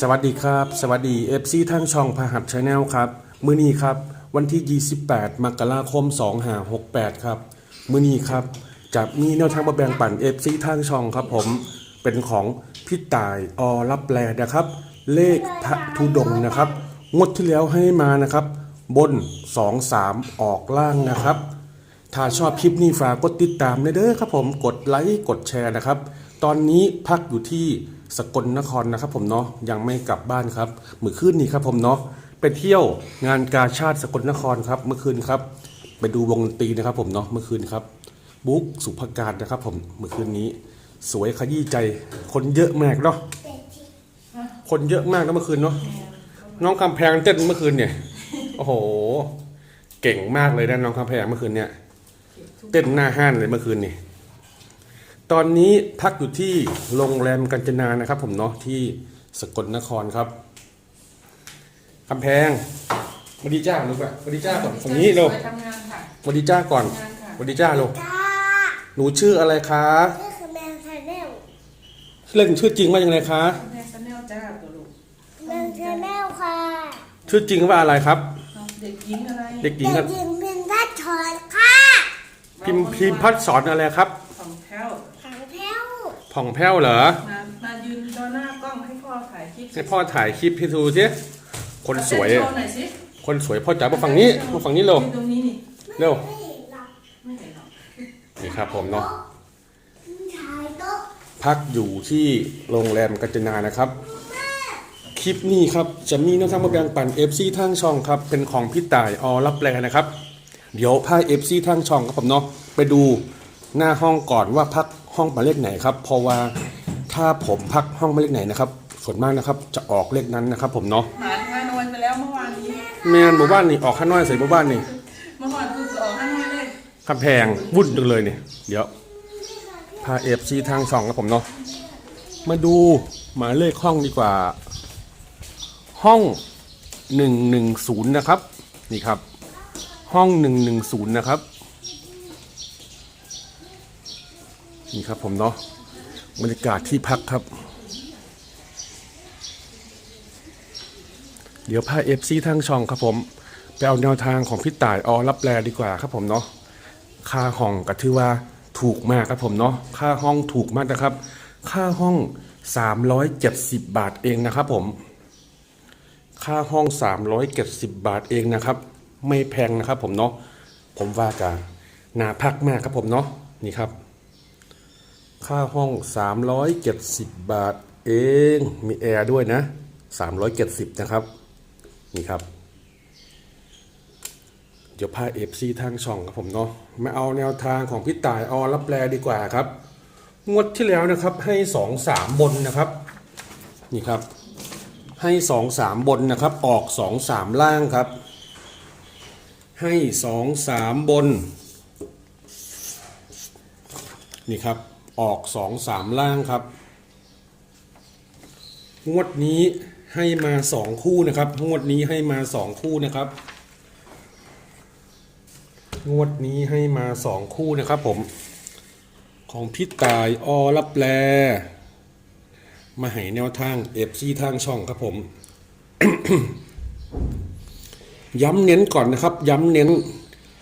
สวัสดีครับ สวัสดีเอฟซีทางช่องพหับชาแนลครับ มื้อนี้ครับ วันที่ 28 มกราคม 2568 ครับ มื้อนี้ครับจะมีแนวทางมาแบ่งปันเอฟซีทางช่องครับผม เป็นของพี่ต่ายอรับแลนะครับ เลขพระธุดงค์นะครับ งวดที่แล้วให้มานะครับ บน 2 3 ออกล่างนะครับ ถ้าชอบคลิปนี้ฝากกดติดตามเด้อครับผม กดไลค์ กดแชร์นะครับ ตอนนี้พักอยู่ที่ สกลนครนะครับผมเนาะยังไม่กลับบ้านครับเมื่อคืนนี้ครับผมเนาะไปเที่ยวงานกาชาติสกลนครครับเมื่อคืนครับ ไปดูวงดนตรีนะครับผมเนาะเมื่อคืนครับบุ๊กสุภการนะครับ ผมเมื่อคืนนี้ สวยขยี้ใจ คนเยอะมากเนาะคนเยอะมากนะเมื่อคืนเนาะน้องคำแพงเต้นเมื่อคืนเนี่ยโอ้โห เก่งมากเลยนะน้องคำแพงเมื่อคืนเนี่ย เต้นหน้าห้านเลยเมื่อคืนนี่ ตอนนี้พักอยู่ที่โรงแรมกัญจนานะครับ ผมเนาะที่สกลนครครับคำแพงมาดีจ้าลูกอะมาดีจ้าก่อนฝั่งนี้เร็วไปทำงานค่ะมาดีจ้าก่อนทำงานค่ะมาดีจ้าลูกจ้าหนูชื่ออะไรคะนี่คือแมวชาแนลเล่นชื่อจริงว่ายังไงคะแม่ซันแนลจ้าตัวลูกแมวชาแนลค่ะชื่อจริงว่าอะไรครับเอาเด็กหญิงอะไรเด็กหญิงเด็ครักบหญิงพิมพ์ทัดถอนค่ะพิมพ์พิมพ์พัดสอนอะไรครับ ของแพ้ว ถังแพ้ว ผ่องแผ้วเหรอ มามายืนต่อหน้ากล้องให้พ่อถ่ายคลิปให้พ่อถ่ายคลิปให้ดูสิคนสวย เต้นอะโชว์หน่อยสิคนสวยพ่อจ๋ามาฝั่งนี้มาฝั่งนี้เร็วยืนตรงนี้นี่เร็วไม่เห็นหรอกไม่เห็นหรอกนี่ครับผมเนาะชายโต๊ะพักอยู่ที่โรงแรมกัญจนานะครับ คลิปนี้ครับจะมีน้องทางมาแบ่งปัน FC ทางช่องครับ เป็นของพี่ต่ายอรับแปลนะครับ เดี๋ยวพา FC ทางช่องครับผมเนาะไปดูหน้าห้องก่อนว่าพัก ห้องหมายเลขไหนครับเพราะว่าถ้าผมพักห้องหมายเลขไหนนะครับ ส่วนมากนะครับจะออกเลขนั้นนะครับ ผมเนาะหมาฮานอยไปแล้วเมื่อวานนี้แมนหมู่บ้านนี่ออกข้างน้อยใส่หมู่บ้านนี่เมื่อวานคือออกฮานอยเลยคำแพงวุ่นจังเลยเนี่ยเดี๋ยวพา FC ทางช่องครับผมเนาะมาดูหมายเลขห้องดีกว่า ห้อง110นะครับนี่ครับ ห้อง110นะครับ นี่ครับผมเนาะบรรยากาศที่พักครับ เดี๋ยวพาเอฟซีทางช่องครับผมไปเอาแนวทางของพี่ต่ายอรับแลดีกว่าครับผมเนาะค่าห้องก็ถือว่าถูกมากครับผมเนาะค่าห้องถูกมากนะครับ ค่าห้อง 370 บาทเองนะครับผม ค่าห้อง 370 บาทเองนะครับ ไม่แพงนะครับผมเนาะผมว่ากันนาพักมากครับผมเนาะนี่ครับ ค่าห้อง 370 บาทเอง มีแอร์ด้วยนะ 370 นะครับ นี่ครับ เดี๋ยวพาเอฟซีทางช่องครับผมเนาะ มาเอาแนวทางของพี่ต่ายอรับแปลดีกว่าครับ งวดที่แล้วนะครับ ให้ 2 3 บนนะครับ นี่ครับ ให้สองสามบนนะครับ ออกสองสามล่างครับ ให้สองสามบน นี่ครับ ออกสองสามล่างครับ งวดนี้ให้มาสองคู่นะครับ งวดนี้ให้มาสองคู่นะครับ งวดนี้ให้มาสองคู่นะครับผม ของพี่ตายอรับแลมาให้แนวทางเอฟซีทางช่องครับผม ย้ำเน้นก่อนนะครับ ย้ำเน้น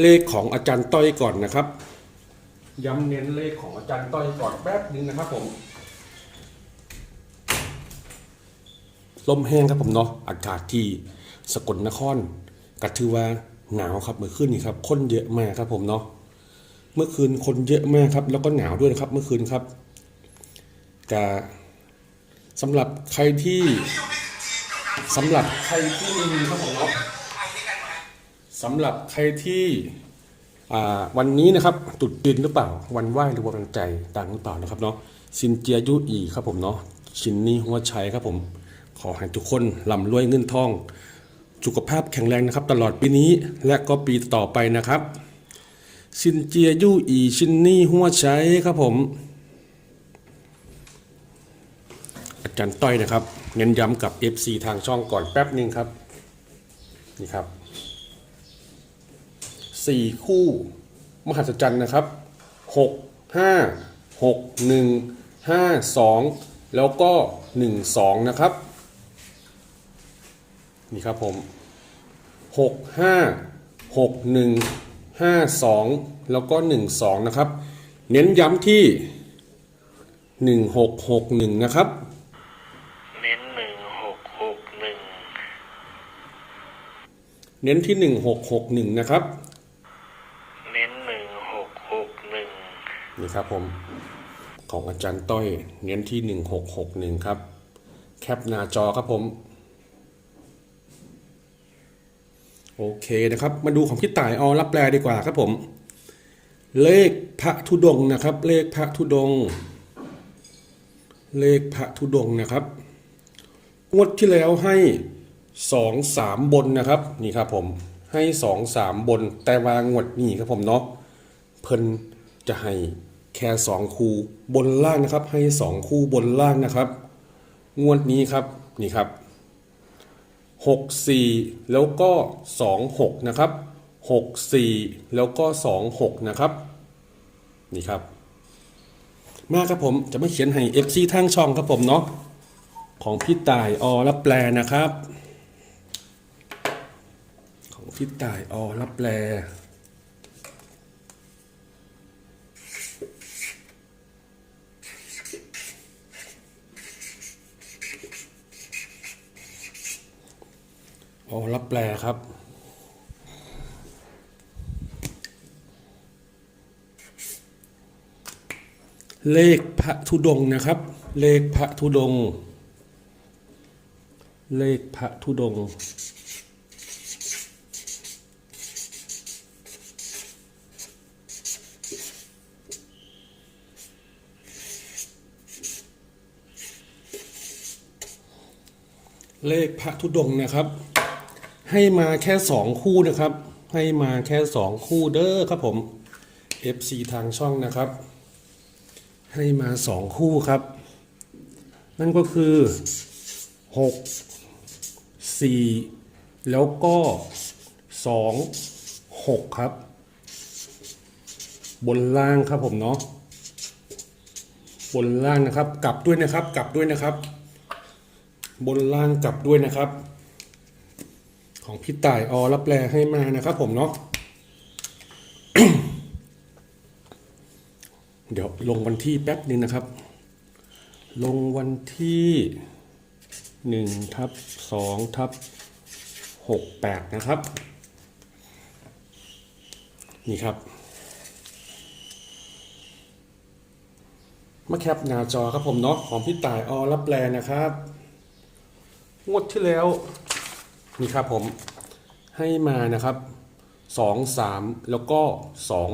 เลขของอาจารย์ต้อยก่อนนะครับ ย้ำเน้นเลขของอาจารย์ต้อยก่อนแป๊บนึงนะครับผม ลมแห้งครับผมเนาะอากาศที่สกลนครก็ถือว่าหนาวครับเมื่อคืนนี้ครับคนเยอะมากครับผมเนาะเมื่อคืนคนเยอะมากครับ แล้วก็หนาวด้วยนะครับ เมื่อคืนครับกาสำหรับใครที่สำหรับใครที่มีครับผมเนาะสำหรับใครที่ วันนี้นะครับตุดดินหรือเปล่า วันไหว้หรือวันใจต่างหรือเปล่านะครับเนาะสินเจียยุอีครับผมเนาะชินนี้หัวชัยครับผม ขอให้ทุกคนร่ำรวยเงินทอง สุขภาพแข็งแรงนะครับ ตลอดปีนี้และก็ปีต่อไปนะครับสินเจียยุอีชินนี่หัวชัยครับผม อาจารย์ต้อยนะครับ เน้นย้ำกับ FC ทางช่องก่อนแป๊บหนึ่งครับ นี่ครับ สี่คู่ มหัศจรรย์นะครับหกห้าหกหนึ่งห้าสองแล้วก็หนึ่งสองนะครับ นี่ครับผมหกห้าหกหนึ่งห้าสองแล้วก็หนึ่งสองนะครับ เน้นย้ำที่หนึ่งหกหกหนึ่งนะครับเน้นหนึ่งหกหกหนึ่งเน้นที่หนึ่งหกหกหนึ่งนะครับ เน้นหนึ่งหกหกหนึ่ง นี่ครับผมของอาจารย์ต้อยเน้นที่หนึ่งหกหกหนึ่งครับ แคปหน้าจอครับผม โอเคนะครับ มาดูของพี่ต่ายอรับแปลดีกว่าครับผม เลขพระธุดงนะครับ เลขพระธุดง เลขพระธุดงนะครับงวดที่แล้วให้สองสามบนนะครับ นี่ครับผมให้สองสามบนแต่วางวดนี้ครับผมเนาะเพิ่นจะให้ แค่สองคู่บนล่างนะครับ ให้สองคู่บนล่างนะครับ งวดนี้ครับนี่ครับหกสี่แล้วก็สองหกนะครับหกสี่แล้วก็สองหกนะครับ นี่ครับ มาครับผมจะไม่เขียนให้ FC ทางช่องครับผมเนาะของพี่ต่ายอรับแปลนะครับ ของพี่ต่ายอรับแปล อ๋อรับแปลครับ เลขพระธุดงนะครับ เลขพระธุดง เลขพระธุดงเลขพระธุดงนะครับ ให้มาแค่สองคู่นะครับ ให้มาแค่สองคู่เด้อครับผม FC ทางช่องนะครับ ให้มาสองคู่ครับ นั่นก็คือหกสี่แล้วก็สองหกครับ บนล่างครับผมเนาะบนล่างนะครับ กลับด้วยนะครับ กลับด้วยนะครับ บนล่างกลับด้วยนะครับ ของพี่ต่ายอรับแปลให้มานะครับผมเนาะเดี๋ยวลงวันที่แป๊บหนึ่งนะครับ ลงวันที่หนึ่งทับสองทับหกแปดนะครับ นี่ครับมาแคปหน้าจอครับผมเนาะของพี่ต่ายอรับแปลนะครับ งวดที่แล้ว นี่ครับผมให้มานะครับสองสามแล้วก็สอง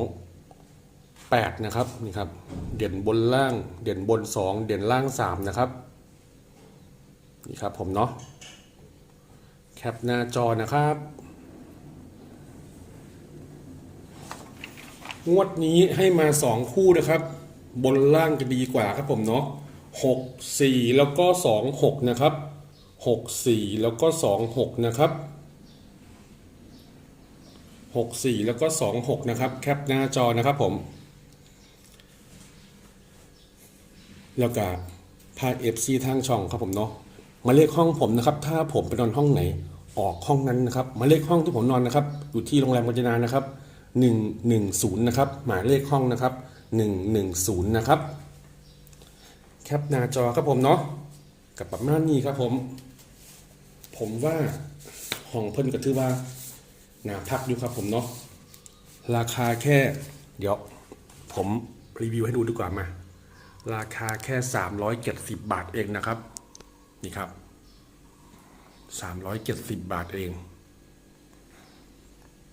แปดนะครับนี่ครับ เด่นบนล่าง เด่นบนสองเด่นล่างสามนะครับนี่ครับผมเนาะแคปหน้าจอนะครับ งวดนี้ให้มาสองคู่นะครับ บนล่างจะดีกว่าครับผมเนาะหกสี่แล้วก็สองหกนะครับ หกสี่แล้วก็สองหกนะครับหกสี่แล้วก็สองหกนะครับ แคปหน้าจอนะครับผม แล้วก็พาเอฟซีทางช่องครับผมเนาะมาเลขห้องผมนะครับ ถ้าผมไปนอนห้องไหน ออกห้องนั้นนะครับ มาเลขห้องที่ผมนอนนะครับ อยู่ที่โรงแรมกัญจนานะครับหนึ่งหนึ่งศูนย์นะครับ หมายเลขห้องนะครับหนึ่งหนึ่งศูนย์นะครับ แคปหน้าจอครับผมเนาะกับประมาณนี้ครับผม ผมว่าห้องเพิ่นก็ถือว่าหนาพักอยู่ครับผมเนาะราคาแค่ เดี๋ยว ผมรีวิวให้ดูดีกว่ามา ราคาแค่ 370 บาทเองนะครับ นี่ครับ 370 บาทเอง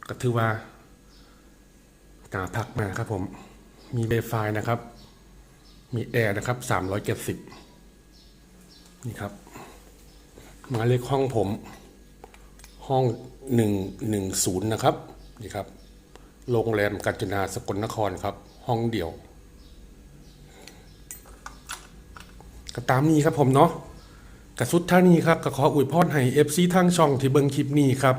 ก็ถือว่าหนาพักมาครับผมมีเบฟายนะครับ มีแอร์นะครับ 370 นี่ครับ หมายเลขห้องผม ห้อง 110 นะครับ นี่ครับ โรงแรมกัญจนาสกลนครครับ ห้องเดี่ยว ก็ตามนี้ครับผมเนาะกระสุดท่านี้ครับก็ขออวยพรให้เอฟซีทางช่องที่เบิ่งคลิปนี้ครับ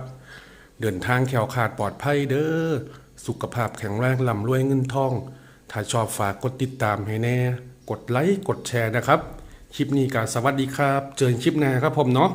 เดินทางแขวขาดปลอดภัยเด้อ สุขภาพแข็งแรงลำรวยเงินทอง ถ้าชอบฝากกดติดตามให้แน่ กดไลค์ กดแชร์นะครับ คลิปนี้ก็สวัสดีครับ เจอกันคลิปหน้าครับผมเนาะ